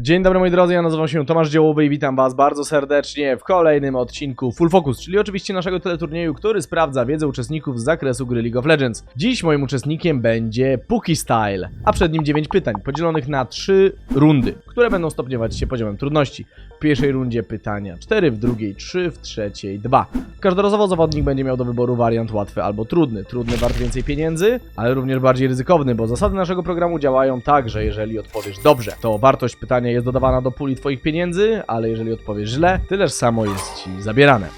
Dzień dobry moi drodzy, ja nazywam się Tomasz Dziełowy i witam was bardzo serdecznie w kolejnym odcinku Full Focus, czyli oczywiście naszego teleturnieju, który sprawdza wiedzę uczestników z zakresu gry League of Legends. Dziś moim uczestnikiem będzie Puki Style, a przed nim 9 pytań, podzielonych na 3 rundy, które będą stopniować się poziomem trudności. W pierwszej rundzie pytania 4, w drugiej 3, w trzeciej 2. Każdorazowo zawodnik będzie miał do wyboru wariant łatwy albo trudny. Trudny wart więcej pieniędzy, ale również bardziej ryzykowny, bo zasady naszego programu działają tak, że jeżeli odpowiesz dobrze, to wartość pytania jest dodawana do puli twoich pieniędzy, ale jeżeli odpowiesz źle, tyleż samo jest ci zabierane.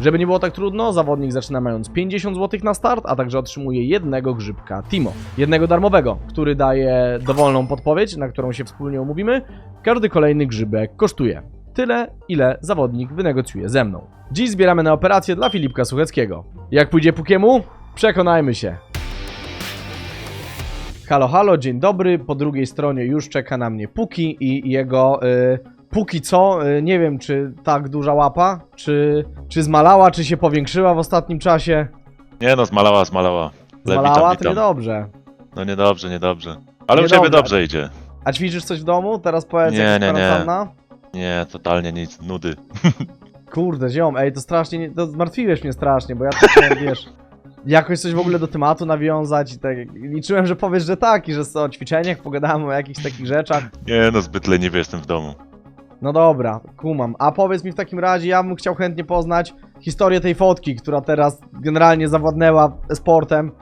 Żeby nie było tak trudno, zawodnik zaczyna mając 50 zł na start, a także otrzymuje jednego grzybka Timo. Jednego darmowego, który daje dowolną podpowiedź, na którą się wspólnie umówimy. Każdy kolejny grzybek kosztuje tyle, ile zawodnik wynegocjuje ze mną. Dziś zbieramy na operację dla Filipka Sucheckiego. Jak pójdzie Pukiemu? Przekonajmy się. Halo, halo, dzień dobry. Po drugiej stronie już czeka na mnie Puki i jego. Y, póki co, y, nie wiem, czy tak duża łapa, czy, czy zmalała, czy się powiększyła w ostatnim czasie. Nie no, zmalała, zmalała. Ale Zmalała, to witam. niedobrze. No niedobrze, niedobrze. Ale u Niedobrze. ciebie dobrze idzie. A ćwiczysz coś w domu? Teraz powiedz, Nie, jak nie, nie. kwarantanna? Nie, totalnie nic, nudy. Kurde, ziom, ej, to strasznie, nie- to zmartwiłeś mnie strasznie, bo ja tak chciałem, wiesz, jakoś coś w ogóle do tematu nawiązać i tak, liczyłem, że powiesz, że tak i że o ćwiczeniach pogadamy, o jakichś takich rzeczach. Nie no, zbyt leniwy jestem w domu. No dobra, kumam. A powiedz mi w takim razie, ja bym chciał chętnie poznać historię tej fotki, która teraz generalnie zawładnęła sportem.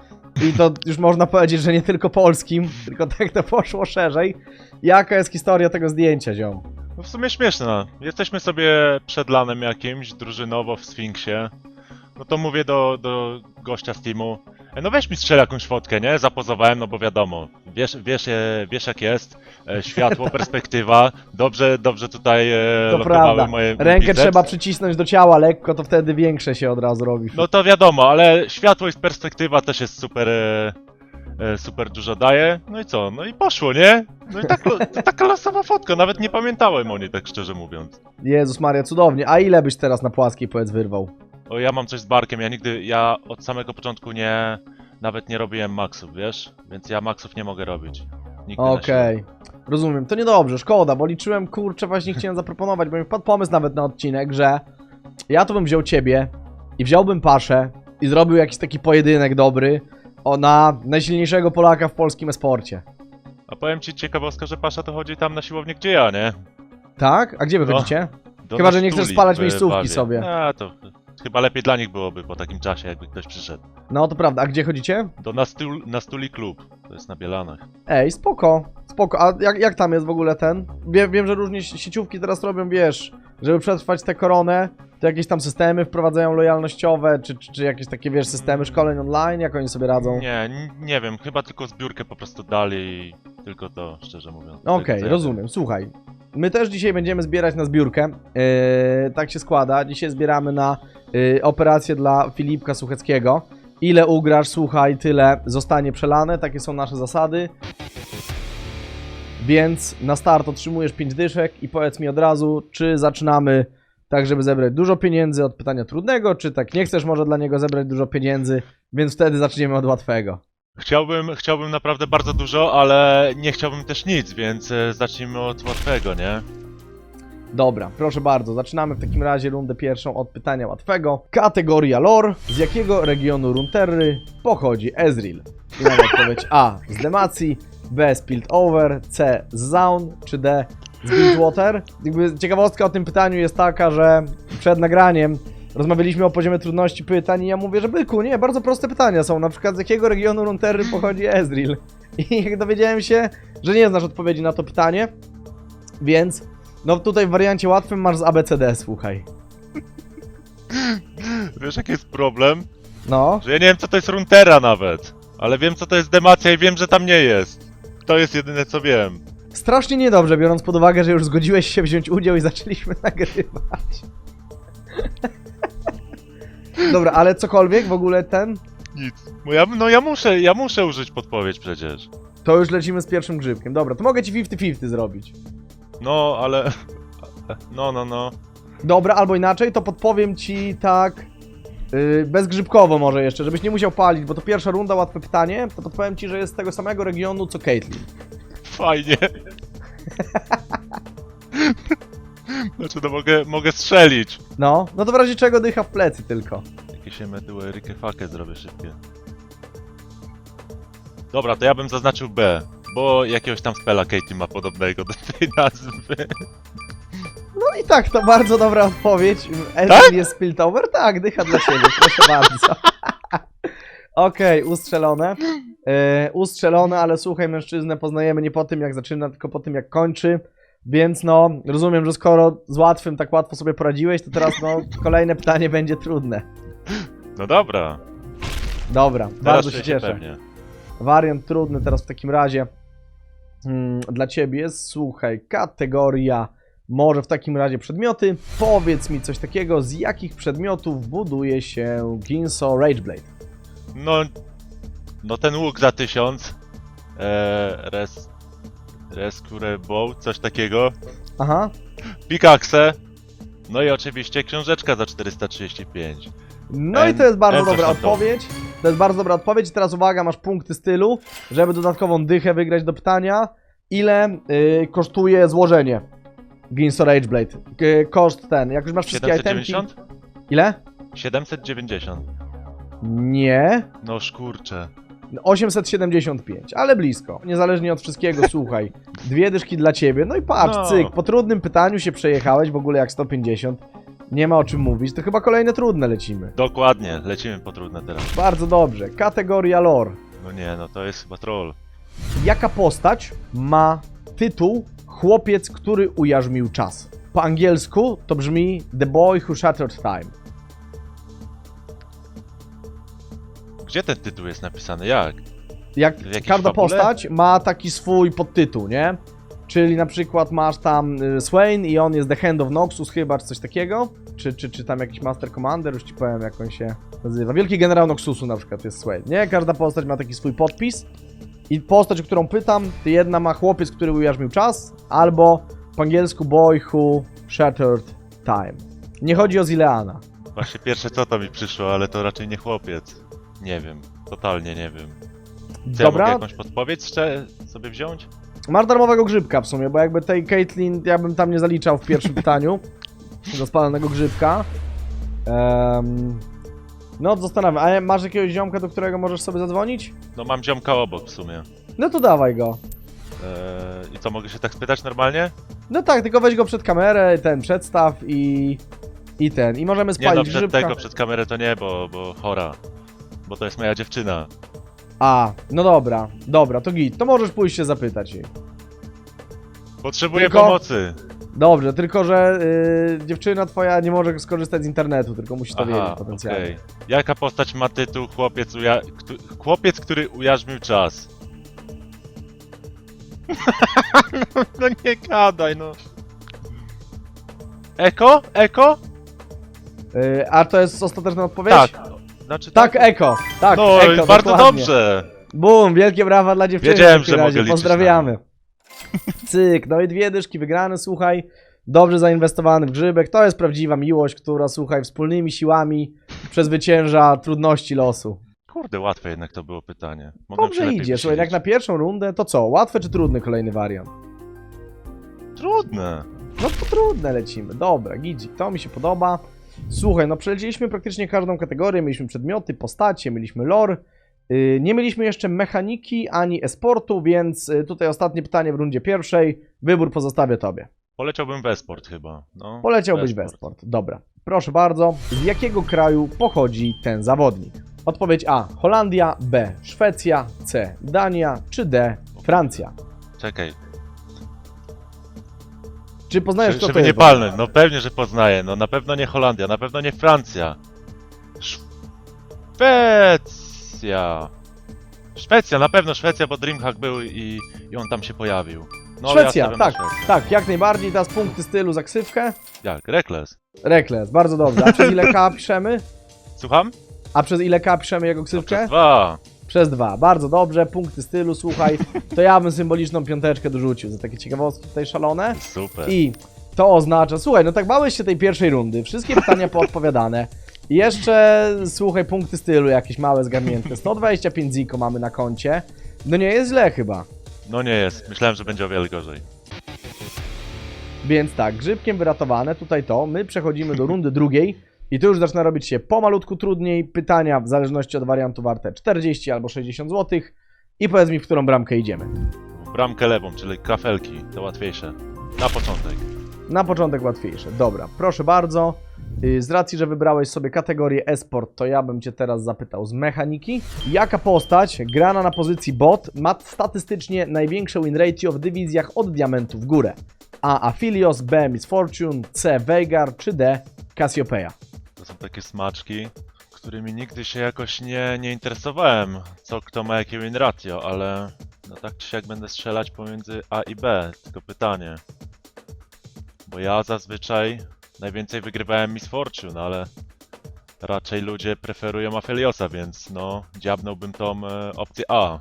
I to już można powiedzieć, że nie tylko polskim, tylko tak to poszło szerzej. Jaka jest historia tego zdjęcia, ziom? No w sumie śmieszne. no. Jesteśmy sobie przed lanem jakimś, drużynowo w Sfinksie. No to mówię do, do gościa z teamu. "E, No weź mi strzel jakąś fotkę, nie? Zapozowałem, no bo wiadomo. Wiesz, wiesz, e, wiesz jak jest. E, Światło, perspektywa. Dobrze, dobrze tutaj e, To lokowały prawda. moje Rękę biceps. trzeba przycisnąć do ciała lekko, to wtedy większe się od razu robi. No to wiadomo, ale światło i perspektywa też jest super, e, e, super dużo daje. No i co? No i poszło, nie? No i tak, lo- to taka losowa fotka, nawet nie pamiętałem o niej, tak szczerze mówiąc. Jezus Maria, cudownie. A ile byś teraz na płaskiej powiedz wyrwał? O, ja mam coś z barkiem, ja nigdy, ja od samego początku nie, nawet nie robiłem maksów, wiesz? Więc ja maksów nie mogę robić. Nigdy na siłę. Okej. Rozumiem, to niedobrze, szkoda, bo liczyłem, kurczę, właśnie chciałem zaproponować, bo mi wpadł pomysł nawet na odcinek, że ja to bym wziął ciebie i wziąłbym Paszę i zrobił jakiś taki pojedynek dobry o na najsilniejszego Polaka w polskim esporcie. A powiem ci ciekawostka, że Pasza to chodzi tam na siłownię, gdzie ja, nie? Tak? A gdzie wy No. chodzicie? Do Chyba, że nie chcesz spalać w miejscówki Wawie. sobie. A, to chyba lepiej dla nich byłoby po takim czasie, jakby ktoś przyszedł. No to prawda, a gdzie chodzicie? Do Nastul, Nastuli Klub, to jest na Bielanach. Ej, spoko, spoko. A jak, jak tam jest w ogóle ten? Wiem, wiem, że różnie si- sieciówki teraz robią, wiesz, żeby przetrwać tę koronę, to jakieś tam systemy wprowadzają lojalnościowe, czy, czy, czy jakieś takie, wiesz, systemy szkoleń online, jak oni sobie radzą? Nie, n- nie wiem, chyba tylko zbiórkę po prostu dali i tylko to, szczerze mówiąc. Okej, Tylko co ja rozumiem. Słuchaj, my też dzisiaj będziemy zbierać na zbiórkę. Yy, tak się składa. Dzisiaj zbieramy na yy, operację dla Filipka Sucheckiego. Ile ugrasz, słuchaj, tyle zostanie przelane. Takie są nasze zasady. Więc na start otrzymujesz 5 dyszek i powiedz mi od razu, czy zaczynamy tak, żeby zebrać dużo pieniędzy od pytania trudnego, czy tak nie chcesz może dla niego zebrać dużo pieniędzy, więc wtedy zaczniemy od łatwego. Chciałbym, chciałbym naprawdę bardzo dużo, ale nie chciałbym też nic, więc e, zacznijmy od łatwego, nie? Dobra, proszę bardzo, zaczynamy w takim razie rundę pierwszą od pytania łatwego. Kategoria lore. Z jakiego regionu Runterry pochodzi Ezreal? I mamy odpowiedź A. Z Demacji, B. z Piltover, C. Zaun, czy D. z Bilgewater? Jakby ciekawostka o tym pytaniu jest taka, że przed nagraniem rozmawialiśmy o poziomie trudności pytań i ja mówię, że byku, nie, bardzo proste pytania są, na przykład z jakiego regionu Runterry pochodzi Ezreal? I jak dowiedziałem się, że nie znasz odpowiedzi na to pytanie, więc no tutaj w wariancie łatwym masz z ABCD, słuchaj. Wiesz jaki jest problem? No, Że ja nie wiem co to jest Runtera nawet, ale wiem co to jest Demacja i wiem, że tam nie jest. To jest jedyne co wiem. strasznie niedobrze, biorąc pod uwagę, że już zgodziłeś się wziąć udział i zaczęliśmy nagrywać. Dobra, ale cokolwiek w ogóle ten, Nic. Bo ja, no ja muszę, ja muszę użyć podpowiedź przecież. to już lecimy z pierwszym grzybkiem. Dobra, to mogę ci 50-50 zrobić. No, ale... No, no, no. Dobra, albo inaczej, to podpowiem ci tak yy, bezgrzybkowo może jeszcze, żebyś nie musiał palić, bo to pierwsza runda, łatwe pytanie, to podpowiem ci, że jest z tego samego regionu co Caitlyn. Fajnie. Znaczy, no mogę, mogę strzelić. No, no to w razie czego dycha w plecy tylko. Jakieś emetyły rykefakę zrobię szybkie. Dobra, to ja bym zaznaczył B, bo jakiegoś tam spela Katie ma podobnego do tej nazwy. No i tak, to bardzo dobra odpowiedź. Ezreal Tak? jest Piltover? Tak, dycha dla ciebie, proszę bardzo. Okej, ustrzelone. E, ustrzelone, ale słuchaj, mężczyznę poznajemy nie po tym, jak zaczyna, tylko po tym, jak kończy. Więc no, rozumiem, że skoro z łatwym tak łatwo sobie poradziłeś, to teraz no, kolejne pytanie będzie trudne. No dobra, Dobra, teraz bardzo czuję się cieszę. pewnie. Wariant trudny teraz w takim razie mm, dla ciebie jest, słuchaj, kategoria może w takim razie przedmioty. Powiedz mi coś takiego, z jakich przedmiotów buduje się Ginso Rageblade? No, no ten łuk za tysiąc. Eee, res... Rescue Bow, coś takiego. Aha, Pickaxe. No i oczywiście książeczka za 435. no i to jest bardzo em, coś dobra tam to. odpowiedź. To jest bardzo dobra odpowiedź. I teraz uwaga, masz punkty stylu, żeby dodatkową dychę wygrać do pytania. Ile y, kosztuje złożenie Ginso Rageblade? K- koszt ten, jak już masz wszystkie itemki... 790? Ile? 790. Nie. No szkurcze. 875, ale blisko. Niezależnie od wszystkiego, słuchaj. Dwie dyszki dla ciebie. No i patrz, No. cyk, po trudnym pytaniu się przejechałeś, w ogóle jak 150. Nie ma o czym mówić, to chyba kolejne trudne lecimy. Dokładnie, lecimy po trudne teraz. Bardzo dobrze. Kategoria lore. No nie, no to jest chyba troll. Jaka postać ma tytuł Chłopiec, który ujarzmił czas? Po angielsku to brzmi The Boy Who Shattered Time. Gdzie ten tytuł jest napisany? Jak? Jak każda fabule? postać ma taki swój podtytuł, nie? Czyli na przykład masz tam y, Swain i on jest The Hand of Noxus chyba, czy coś takiego. Czy, czy, czy tam jakiś Master Commander, już ci powiem jak on się nazywa. Wielki Generał Noxusu na przykład jest Swain, nie? Każda postać ma taki swój podpis. I postać, o którą pytam, to jedna ma chłopiec, który ujarzmił czas, albo po angielsku Boy Who Shattered Time. Nie chodzi o Zileana. Właśnie pierwsze co to mi przyszło, ale to raczej nie chłopiec. Nie wiem, totalnie nie wiem. Co ja mogę Dobra, jakąś podpowiedź jeszcze sobie wziąć? Masz darmowego grzybka w sumie, bo jakby tej Caitlyn ja bym tam nie zaliczał w pierwszym pytaniu. Do spalonego grzybka. Em, no, zastanawiam. A masz jakiegoś ziomka, do którego możesz sobie zadzwonić? No mam ziomka obok w sumie. No to dawaj go. Eee, I co, mogę się tak spytać normalnie? No tak, tylko weź go przed kamerę, ten przedstaw i... I ten. I możemy Nie spalić no, przed grzybka. tego, przed kamerę to nie, bo, bo chora. Bo to jest moja dziewczyna. A, no dobra, dobra, to git. To możesz pójść się zapytać jej. Potrzebuję Tylko- pomocy. Dobrze, tylko że y, dziewczyna twoja nie może skorzystać z internetu, tylko musi to Aha, wiedzieć potencjalnie. okej. Jaka postać ma tytuł chłopiec, uja... któ- chłopiec który ujarzmił czas? no, no nie gadaj, no. Eko? Eko? Y, a to jest ostateczna odpowiedź? Tak. Znaczy Tak, Eko. Tak, No, Eko, bardzo dokładnie. dobrze. Bum, wielkie brawa dla dziewczyny. Wiedziałem, w takim że razie. mogę liczyć Pozdrawiamy. Cyk, no i dwie dyszki wygrane, słuchaj. Dobrze zainwestowany w grzybek. To jest prawdziwa miłość, która, słuchaj, wspólnymi siłami przezwycięża trudności losu. Kurde, łatwe jednak to było pytanie. Mogłem się Dobrze lepiej idzie, słuchaj, jak na pierwszą rundę, to co? Łatwy czy trudny kolejny wariant? Trudne. No to trudne lecimy. Dobra, gidzi, to mi się podoba. Słuchaj, no przelecieliśmy praktycznie każdą kategorię. Mieliśmy przedmioty, postacie, mieliśmy lore. Yy, nie mieliśmy jeszcze mechaniki ani esportu, więc yy, tutaj ostatnie pytanie w rundzie pierwszej. Wybór pozostawię tobie. Poleciałbym w esport chyba. No, Poleciałbyś w esport. Dobra. Proszę bardzo. Z jakiego kraju pochodzi ten zawodnik? Odpowiedź A. Holandia. B. Szwecja. C. Dania. Czy D. Francja. Czekaj, Czy poznajesz kto to żeby nie jest? No pewnie, że poznaję. No na pewno nie Holandia, na pewno nie Francja. Szwecja. Szwecja, na pewno Szwecja, bo Dreamhack był i, i on tam się pojawił. No, Szwecja, ja stawiam na tak, Szwecję. tak, jak najbardziej. Teraz punkty stylu za ksywkę. Jak? Rekles. Rekles, bardzo dobrze. A przez ile K piszemy? Słucham? A przez ile K piszemy jego No, ksywkę? przez dwa. Przez dwa. Bardzo dobrze, punkty stylu, słuchaj. To ja bym symboliczną piąteczkę dorzucił za takie ciekawostki tutaj szalone. Super. I to oznacza, słuchaj, no tak bałeś się tej pierwszej rundy, wszystkie pytania poodpowiadane. I Jeszcze, słuchaj, punkty stylu jakieś małe zgarnięte. 125 ziko mamy na koncie. No nie jest źle chyba. No nie jest. Myślałem, że będzie o wiele gorzej. Więc tak, grzybkiem wyratowane, tutaj to, my przechodzimy do rundy drugiej i tu już zaczyna robić się pomalutku trudniej, pytania w zależności od wariantu warte 40 albo 60 zł i powiedz mi, w którą bramkę idziemy. Bramkę lewą, czyli kafelki, to łatwiejsze. Na początek. Na początek łatwiejsze. Dobra, proszę bardzo. Yy, Z racji, że wybrałeś sobie kategorię esport, to ja bym Cię teraz zapytał z mechaniki. Jaka postać grana na pozycji bot ma statystycznie największe win ratio w dywizjach od diamentu w górę? A. Aphelios, B. Miss Fortune, C. Veigar czy D. Cassiopeia? To są takie smaczki, którymi nigdy się jakoś nie, nie interesowałem, co kto ma jakie win ratio, ale no tak czy siak będę strzelać pomiędzy A i B, tylko pytanie. Bo ja zazwyczaj najwięcej wygrywałem Miss Fortune, ale raczej ludzie preferują Afeliosa, więc no, dziabnąłbym tą e, opcję A.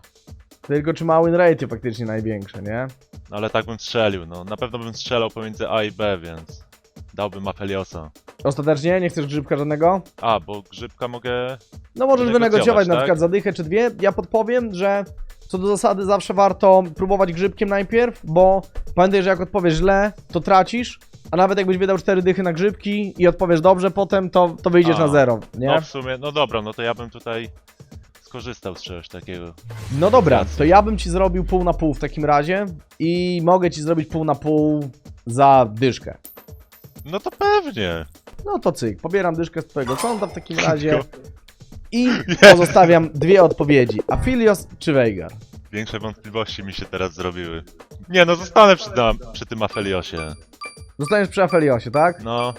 Tylko czy ma win ratio faktycznie największe, nie? No ale tak bym strzelił, no. Na pewno bym strzelał pomiędzy A i B, więc dałbym Afeliosa. Ostatecznie nie chcesz grzybka żadnego? A, bo grzybka mogę... No możesz Wynegocjować, wynegocjować na tak? przykład zadychę czy dwie. Ja podpowiem, że co do zasady zawsze warto próbować grzybkiem najpierw, bo pamiętaj, że jak odpowiesz źle, to tracisz, a nawet jakbyś wydał cztery dychy na grzybki i odpowiesz dobrze potem, to, to wyjdziesz A, na zero, nie? No w sumie, no dobra, no to ja bym tutaj skorzystał z czegoś takiego. No dobra, to ja bym ci zrobił pół na pół w takim razie i mogę ci zrobić pół na pół za dyszkę. No to pewnie. No to cyk, pobieram dyszkę z twojego konta w takim razie i pozostawiam dwie odpowiedzi, Aphelios czy Veigar? Większe wątpliwości mi się teraz zrobiły. Nie, no zostanę przy, na, przy tym Afeliosie. Zostaniesz przy Afeliosie, tak? No,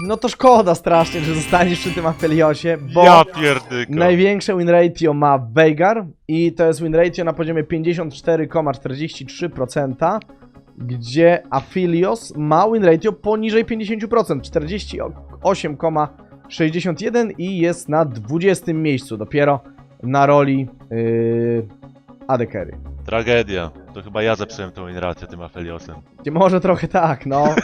No to szkoda strasznie, że zostaniesz przy tym Afeliosie, bo ja największe win ratio ma Veigar i to jest win ratio na poziomie 54,43%, gdzie Aphelios ma win ratio poniżej 50%, 48,61 i jest na 20 miejscu dopiero na roli yy, AD Carry. Tragedia. To chyba ja zepsułem tą inrację tym Afeliosem. Może trochę tak, no.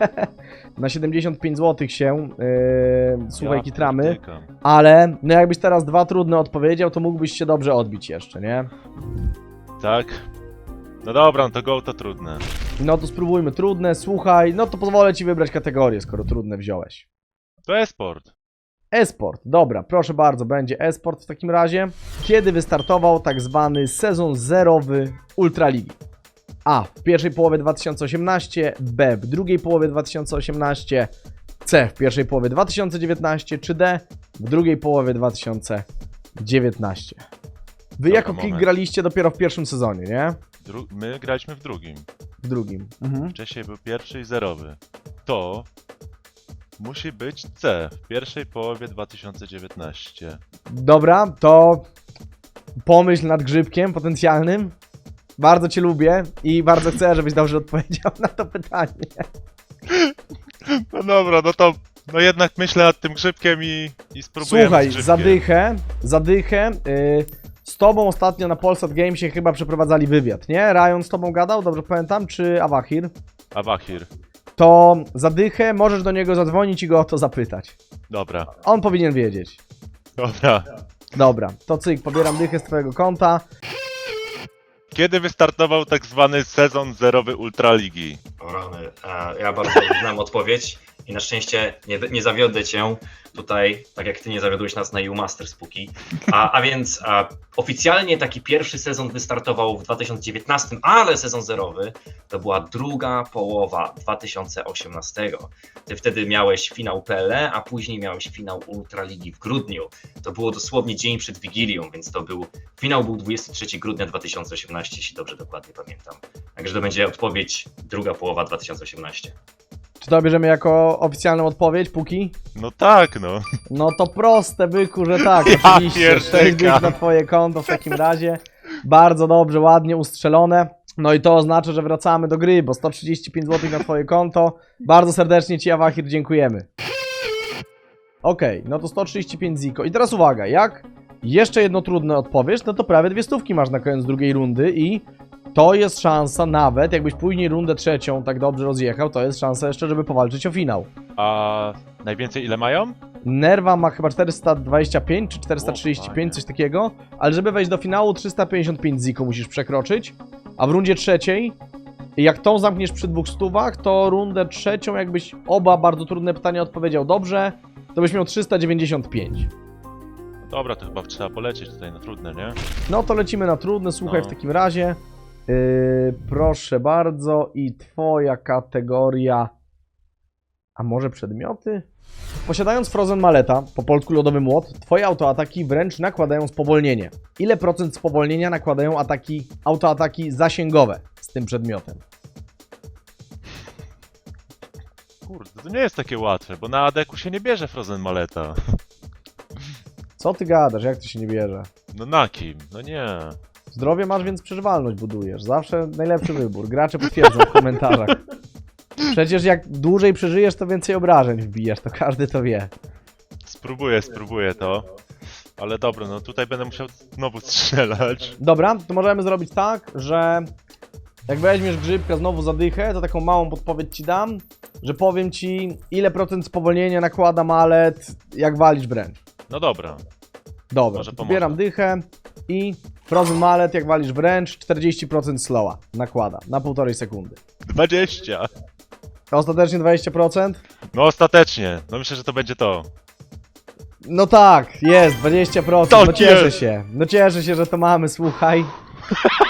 na 75 zł się yy, słuchaj Ja kitramy. Ale no jakbyś teraz dwa trudne odpowiedział, to mógłbyś się dobrze odbić jeszcze, nie? Tak? No dobra, no to go to trudne. No to spróbujmy trudne, słuchaj, no to pozwolę ci wybrać kategorię, skoro trudne wziąłeś. To esport. Esport, dobra, proszę bardzo, będzie esport w takim razie. Kiedy wystartował tak zwany sezon zerowy Ultraligi? A. W pierwszej połowie 2018, B. W drugiej połowie 2018, C. W pierwszej połowie 2019, czy D. W drugiej połowie 2019. Wy Dobra, jako moment. graliście dopiero w pierwszym sezonie, nie? Dru my graliśmy w drugim. W drugim. Mhm. Wcześniej był pierwszy i zerowy. To musi być C w pierwszej połowie 2019. Dobra, to pomyśl nad grzybkiem potencjalnym. Bardzo cię lubię i bardzo chcę, żebyś dobrze odpowiedział na to pytanie. No dobra, no to no jednak myślę nad tym grzybkiem i, i spróbuję Słuchaj, zadychę, zadychę. Yy, z tobą ostatnio na Polsat Gamesie chyba przeprowadzali wywiad, nie? Ryan z tobą gadał, dobrze pamiętam, czy Awahir? Awahir. To zadychę, możesz do niego zadzwonić i go o to zapytać. Dobra, On powinien wiedzieć. dobra. Dobra, to cyk, pobieram dychę z twojego konta. Kiedy wystartował tak zwany sezon zerowy Ultraligi? O rany, e, ja bardzo znam odpowiedź i na szczęście nie, nie zawiodę cię tutaj, tak jak ty nie zawiodłeś nas na EU Masters póki. A, a więc a, oficjalnie taki pierwszy sezon wystartował w 2019, ale sezon zerowy to była druga połowa 2018. Ty wtedy miałeś finał PLE, a później miałeś finał Ultraligi w grudniu. To było dosłownie dzień przed Wigilią, więc to był, finał był 23 grudnia 2018, jeśli dobrze dokładnie pamiętam. Także to będzie odpowiedź druga połowa 2018. Czy to bierzemy jako oficjalną odpowiedź, póki? No tak, no. No to proste, byku, że tak, Ja oczywiście. pierdykam. 6 dych na twoje konto w takim razie. Bardzo dobrze, ładnie ustrzelone. No i to oznacza, że wracamy do gry, bo 135 zł na twoje konto. Bardzo serdecznie ci, Awahir, dziękujemy. Okej, no to 135 ziko. I teraz uwaga, jak jeszcze jedno trudne odpowiesz, no to prawie dwie stówki masz na koniec drugiej rundy i to jest szansa nawet, jakbyś później rundę trzecią tak dobrze rozjechał, to jest szansa jeszcze, żeby powalczyć o finał. A najwięcej ile mają? Nerwa ma chyba 425 czy O, 435, fajnie. coś takiego, ale żeby wejść do finału 355 ziko musisz przekroczyć, a w rundzie trzeciej Jak tą zamkniesz przy dwóch stówach, to rundę trzecią, jakbyś oba bardzo trudne pytania odpowiedział dobrze, to byś miał 395. No dobra, to chyba trzeba polecieć tutaj na trudne, nie? No to lecimy na trudne, słuchaj No. w takim razie. Yy, proszę bardzo i twoja kategoria... A może przedmioty? Posiadając Frozen Maleta, po polsku lodowy młot, twoje autoataki wręcz nakładają spowolnienie. Ile procent spowolnienia nakładają ataki, autoataki zasięgowe z tym przedmiotem? Kurde, to nie jest takie łatwe, bo na adeku się nie bierze Frozen Maleta. Co ty gadasz, jak to się nie bierze? No na kim? No nie. Zdrowie masz, więc przeżywalność budujesz. Zawsze najlepszy wybór. Gracze potwierdzą w komentarzach. Przecież jak dłużej przeżyjesz, to więcej obrażeń wbijasz, to każdy to wie. Spróbuję, spróbuję to. Ale dobra, no tutaj będę musiał znowu strzelać. Dobra, to możemy zrobić tak, że jak weźmiesz grzybka znowu zadychę, to taką małą podpowiedź ci dam, że powiem ci ile procent spowolnienia nakłada malet, jak walisz wręcz. No dobra. Dobra, Może to pomoże. pobieram dychę i Frozen Mallet, jak walisz wręcz, 40% slowa nakłada na półtorej sekundy. 20. Ostatecznie 20%? No ostatecznie. No myślę, że to będzie to. No tak, jest, 20%. Tak no cieszę jest. się. No cieszę się, że to mamy, słuchaj.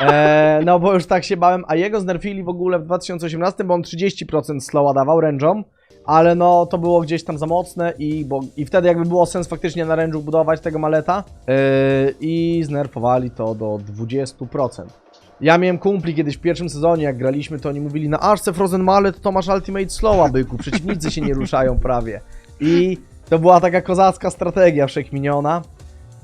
E, no bo już tak się bałem, a jego znerfili w ogóle w 2018, bo on 30% slowa dawał range'om, ale no to było gdzieś tam za mocne i, bo, i wtedy jakby było sens faktycznie na range'u budować tego maleta e, i znerfowali to do 20%. Ja miałem kumpli kiedyś w pierwszym sezonie, jak graliśmy, to oni mówili na Arce Frozen Mallet to masz Ultimate Slowa, byku, przeciwnicy się nie ruszają prawie. I to była taka kozacka strategia wszechminiona.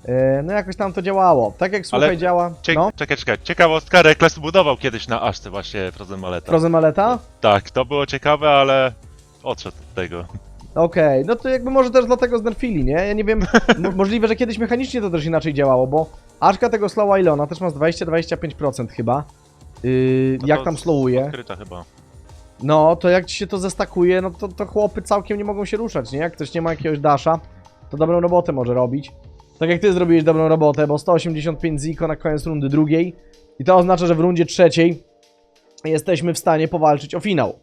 E, No jakoś tam to działało. Tak jak słuchaj Ale działa. Cie No, Czekaj, czekaj. Ciekawostka, Rekles budował kiedyś na Aszce właśnie Frozen Maleta. Frozen Maleta? Tak, to było ciekawe, ale odszedł od tego. Okej, no to jakby może też dlatego znerfili, nie? Ja nie wiem, mo- możliwe, że kiedyś mechanicznie to też inaczej działało, bo Ażka tego slowa ile ona też ma z 20-25% chyba. Yy, No jak to tam slowuje? Odkryta chyba. No, to jak ci się to zestakuje, no to, to chłopy całkiem nie mogą się ruszać, nie? Jak ktoś nie ma jakiegoś dasha, to dobrą robotę może robić. Tak jak ty zrobiłeś dobrą robotę, bo 185 ziko na koniec rundy drugiej. I to oznacza, że w rundzie trzeciej jesteśmy w stanie powalczyć o finał.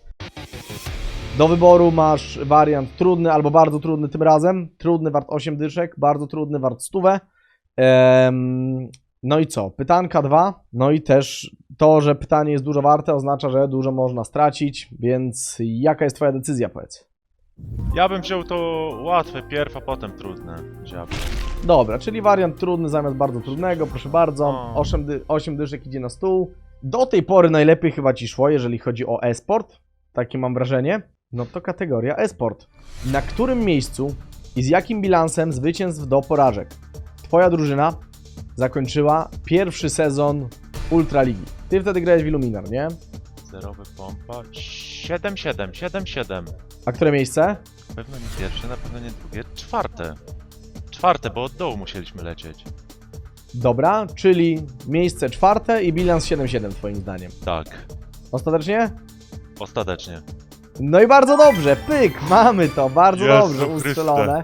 Do wyboru masz wariant trudny albo bardzo trudny tym razem. Trudny wart 8 dyszek, bardzo trudny wart 100. Ehm, no i co? Pytanka 2. No i też to, że pytanie jest dużo warte, oznacza, że dużo można stracić, więc jaka jest twoja decyzja, powiedz? Ja bym wziął to łatwe pierw, a potem trudne. Dziab. Dobra, czyli wariant trudny zamiast bardzo trudnego, proszę bardzo. No. 8, dy 8 dyszek idzie na stół. Do tej pory najlepiej chyba ci szło, jeżeli chodzi o e-sport. Takie mam wrażenie. No to kategoria e-sport. Na którym miejscu i z jakim bilansem zwycięstw do porażek twoja drużyna zakończyła pierwszy sezon Ultraligi? Ty wtedy grałeś w Illuminar, nie? Zerowy pompa. 7-7, 7-7. A które miejsce? Na pewno nie pierwsze, na pewno nie drugie. Czwarte. Czwarte, bo od dołu musieliśmy lecieć. Dobra, czyli miejsce czwarte i bilans 7-7 twoim zdaniem. Tak. Ostatecznie? Ostatecznie. No i bardzo dobrze, pyk, mamy to, bardzo Jezu dobrze Chryste. ustrzelone.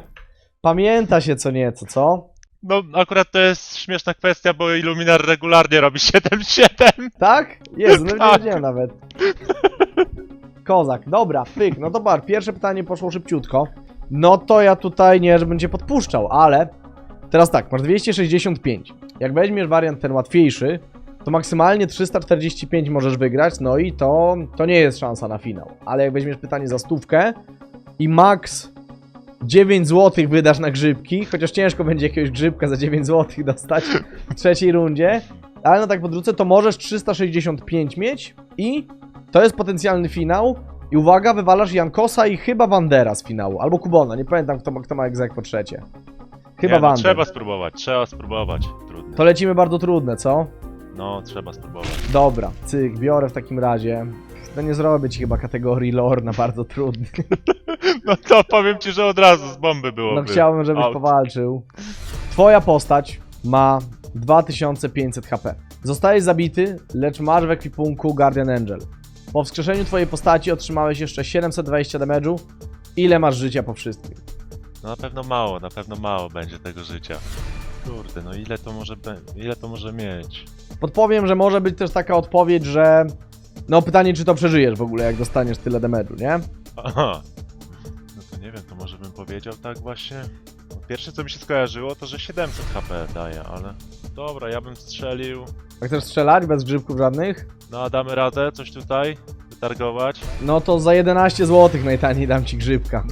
Pamięta się co nieco, co? No, akurat to jest śmieszna kwestia, bo Illuminar regularnie robi 7-7. Tak? Jezu, no nie Tak. wiedziałem nawet. Kozak, dobra, pyk, no to bar, pierwsze pytanie poszło szybciutko. No to ja tutaj nie, że będzie podpuszczał, ale teraz tak, masz 265. Jak weźmiesz wariant ten łatwiejszy, to maksymalnie 345 możesz wygrać, no i to, to nie jest szansa na finał. Ale jak weźmiesz pytanie za stówkę i max 9 zł wydasz na grzybki, chociaż ciężko będzie jakiegoś grzybka za 9 zł dostać w trzeciej rundzie, ale no tak po drodze to możesz 365 mieć i to jest potencjalny finał. I uwaga, wywalasz Jankosa i chyba Wandera z finału, albo Kubona, nie pamiętam kto ma, kto ma egzek po trzecie. Chyba nie, no, Wander. trzeba spróbować, trzeba spróbować. Trudne. To lecimy bardzo trudne, co? No, trzeba spróbować. Dobra, cyk, biorę w takim razie. No nie zrobię ci chyba kategorii lore na bardzo trudny. No to powiem ci, że od razu z bomby byłoby. No chciałbym, żebyś Out. powalczył. Twoja postać ma 2500 HP. Zostajesz zabity, lecz masz w ekwipunku Guardian Angel. Po wskrzeszeniu twojej postaci otrzymałeś jeszcze 720 damage'u. Ile masz życia po wszystkim? No na pewno mało, na pewno mało będzie tego życia. Kurde, no ile to może be... ile to może mieć? Podpowiem, że może być też taka odpowiedź, że No pytanie, czy to przeżyjesz w ogóle, jak dostaniesz tyle damage'u, nie? Aha. No to nie wiem, to może bym powiedział tak właśnie. No, Pierwsze co mi się skojarzyło to, że 700 HP daje, ale... Dobra, ja bym strzelił. A chcesz strzelać bez grzybków żadnych? No a damy radę coś tutaj wytargować. No to za 11 zł najtaniej dam ci grzybka.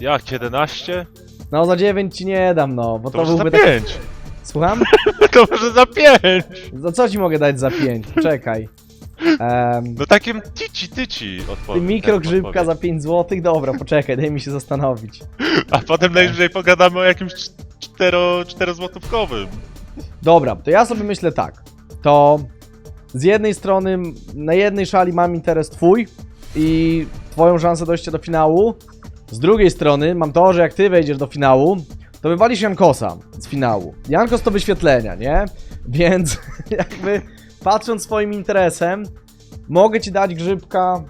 Jak, 11? No za 9 ci nie dam, no, bo To to, może za byłby taki... 5! Słucham? To może za 5! Za co ci mogę dać za 5? Czekaj. No takim tyci, tyci odpowiedź. mikrogrzybka za 5 zł? Dobra, poczekaj, daj mi się zastanowić. A potem najwyżej pogadamy o jakimś 4, 4 złotówkowym. Dobra, to ja sobie myślę tak. To z jednej strony na jednej szali mam interes twój i twoją szansę dojścia do finału. Z drugiej strony mam to, że jak ty wejdziesz do finału, to wywalisz Jankosa z finału. Jankos to wyświetlenia, nie? Więc jakby patrząc swoim interesem, mogę ci dać grzybka,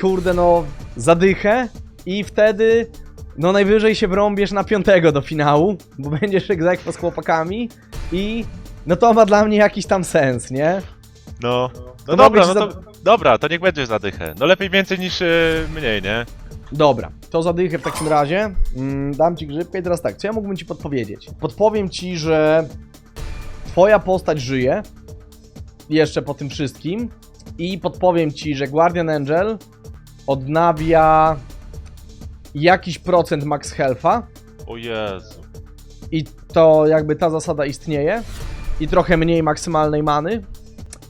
kurde no, zadychę i wtedy no najwyżej się wrąbiesz na piątego do finału, bo będziesz egzekwo z chłopakami i no to ma dla mnie jakiś tam sens, nie? No. No dobra, no to, dobra, to niech będzie zadychę. No lepiej więcej niż yy, mniej, nie? Dobra, to zadychę w takim razie. Mm, dam ci grzybkę i teraz tak, co ja mógłbym ci podpowiedzieć? Podpowiem ci, że twoja postać żyje jeszcze po tym wszystkim i podpowiem ci, że Guardian Angel odnawia jakiś procent max health'a O Jezu. i to jakby ta zasada istnieje i trochę mniej maksymalnej many.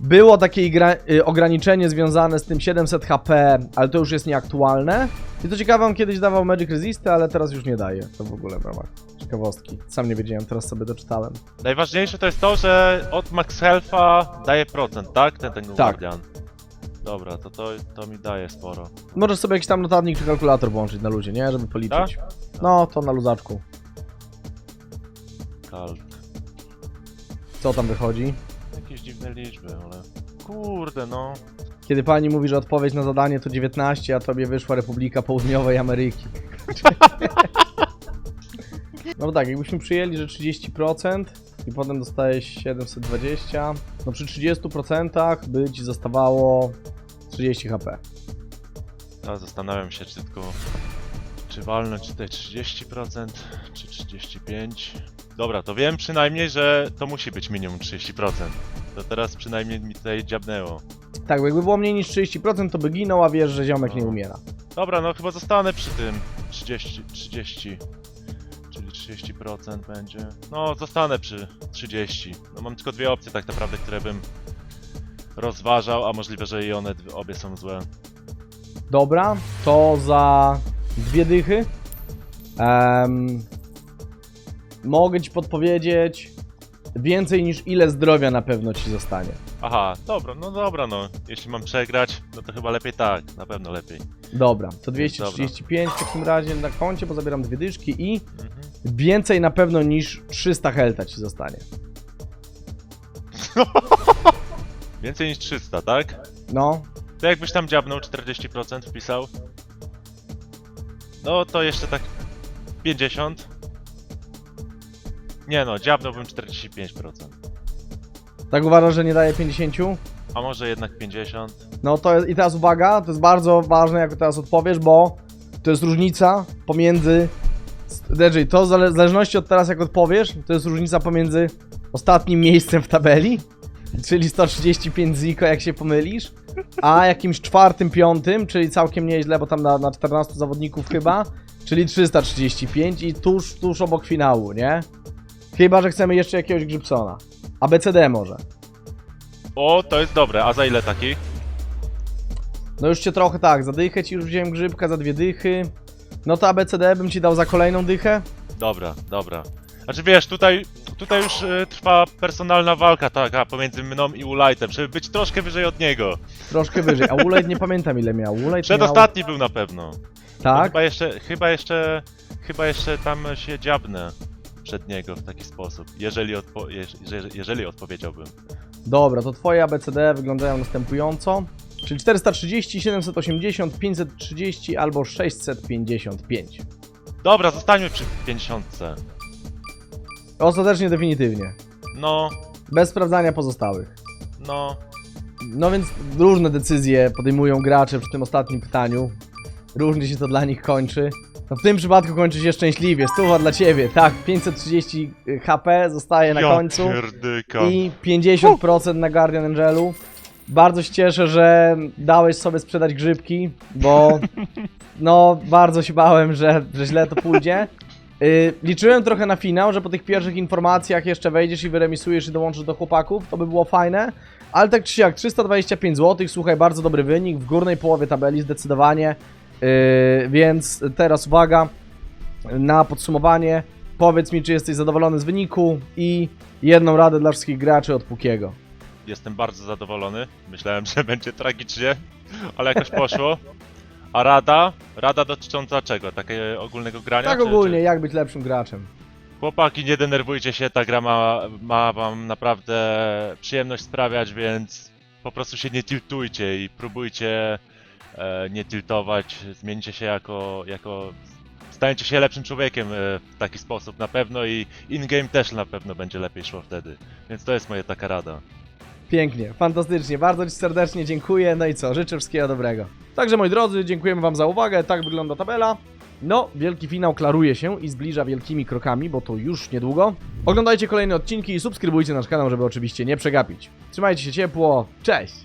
Było takie y, ograniczenie związane z tym 700 HP, ale to już jest nieaktualne. I to ciekawe, on kiedyś dawał Magic Resisty, ale teraz już nie daje. To w ogóle w ramach ciekawostki. Sam nie wiedziałem, teraz sobie doczytałem. Najważniejsze to jest to, że od Max Health'a daje procent, tak? Ten, ten Guardian. Dobra, to, to to mi daje sporo. Możesz sobie jakiś tam notatnik czy kalkulator włączyć na luzie, nie? Żeby policzyć. Tak? No, to na luzaczku. Kalk. Co tam wychodzi? Jakieś dziwne liczby, ale... Kurde, no. Kiedy pani mówi, że odpowiedź na zadanie to 19, a tobie wyszła Republika Południowej Ameryki. No tak, jakbyśmy przyjęli, że 30% i potem dostajesz 720, no przy 30% by ci zostawało 30 HP. Ja zastanawiam się, czy tylko... Czy walnąć tutaj 30%, czy 35%. Dobra, to wiem przynajmniej, że to musi być minimum 30%. To teraz przynajmniej mi tutaj dziabnęło. Tak, bo jakby było mniej niż 30%, to by ginął, a wiesz, że ziomek nie No. umiera. Dobra, no chyba zostanę przy tym 30, 30, czyli 30% będzie. No, zostanę przy 30. No mam tylko dwie opcje tak naprawdę, które bym rozważał, a możliwe, że i one dwie- obie są złe. Dobra, to za dwie dychy. Em, mogę ci podpowiedzieć więcej niż ile zdrowia na pewno ci zostanie. Aha, dobra, no dobra, no. Jeśli mam przegrać, no to chyba lepiej tak, na pewno lepiej. Dobra, to 235 w takim razie na koncie, bo zabieram dwie dyszki i Mhm. więcej na pewno niż 300 helta ci zostanie. Więcej niż 300, tak? No, To jakbyś tam dziabnął 40% wpisał. No to jeszcze tak 50. Nie no, dziabnąłbym 45%. tak uważasz, że nie daje 50? A może jednak 50? No to jest, i teraz uwaga, to jest bardzo ważne, jak teraz odpowiesz, bo to jest różnica pomiędzy. DJ, to w zale- w zależności od teraz, jak odpowiesz, to jest różnica pomiędzy ostatnim miejscem w tabeli, czyli 135 ziko, jak się pomylisz, a jakimś czwartym, piątym, czyli całkiem nieźle, bo tam na, na 14 zawodników chyba, czyli 335 i tuż, tuż obok finału, nie? Chyba, że chcemy jeszcze jakiegoś Grzybsona. ABCD może. O, to jest dobre, a za ile taki? No już cię trochę tak, za dychę ci już wziąłem grzybka, za dwie dychy. No to ABCD bym ci dał za kolejną dychę. Dobra, dobra. Znaczy wiesz, tutaj, tutaj już y, trwa personalna walka taka pomiędzy mną i Ulightem, żeby być troszkę wyżej od niego. Troszkę wyżej. A Ulejt nie pamiętam ile miał. Ulejt. Przedostatni był na pewno. No Tak? Chyba jeszcze, chyba jeszcze, chyba jeszcze tam się dziabnę przed niego w taki sposób, jeżeli, odpo jeż- jeżeli odpowiedziałbym. Dobra, to twoje ABCD wyglądają następująco. Czyli 430, 780, 530 albo 655. Dobra, zostańmy przy 50. Ostatecznie definitywnie. No, Bez sprawdzania pozostałych. no. No więc różne decyzje podejmują gracze przy tym ostatnim pytaniu. Różnie się to dla nich kończy. No w tym przypadku kończy się szczęśliwie. Stuwa dla ciebie. Tak, 530 HP zostaje na ja końcu. pierdyka. I 50% na Guardian Angelu. Bardzo się cieszę, że dałeś sobie sprzedać grzybki, bo no bardzo się bałem, że, że źle to pójdzie. Yy, liczyłem trochę na finał, że po tych pierwszych informacjach jeszcze wejdziesz i wyremisujesz i dołączysz do chłopaków, to by było fajne. Ale tak czy siak, 325 zł, słuchaj, bardzo dobry wynik, w górnej połowie tabeli zdecydowanie. Yy, więc teraz uwaga, na podsumowanie. Powiedz mi, czy jesteś zadowolony z wyniku i jedną radę dla wszystkich graczy od Pukiego. Jestem bardzo zadowolony. Myślałem, że będzie tragicznie, ale jakoś poszło. A rada? Rada dotycząca czego? Takiego ogólnego grania? Tak czy- ogólnie, jak być lepszym graczem. Chłopaki, nie denerwujcie się, ta gra ma, ma wam naprawdę przyjemność sprawiać, więc po prostu się nie tiltujcie i próbujcie nie tiltować, zmieńcie się jako, jako stańcie się lepszym człowiekiem e, w taki sposób na pewno i in-game też na pewno będzie lepiej szło wtedy, więc to jest moja taka rada. Pięknie, fantastycznie, bardzo Ci serdecznie dziękuję, no i co, życzę wszystkiego dobrego. Także moi drodzy, dziękujemy Wam za uwagę, tak wygląda tabela. No, wielki finał klaruje się i zbliża wielkimi krokami, bo to już niedługo. Oglądajcie kolejne odcinki i subskrybujcie nasz kanał, żeby oczywiście nie przegapić. Trzymajcie się ciepło, cześć!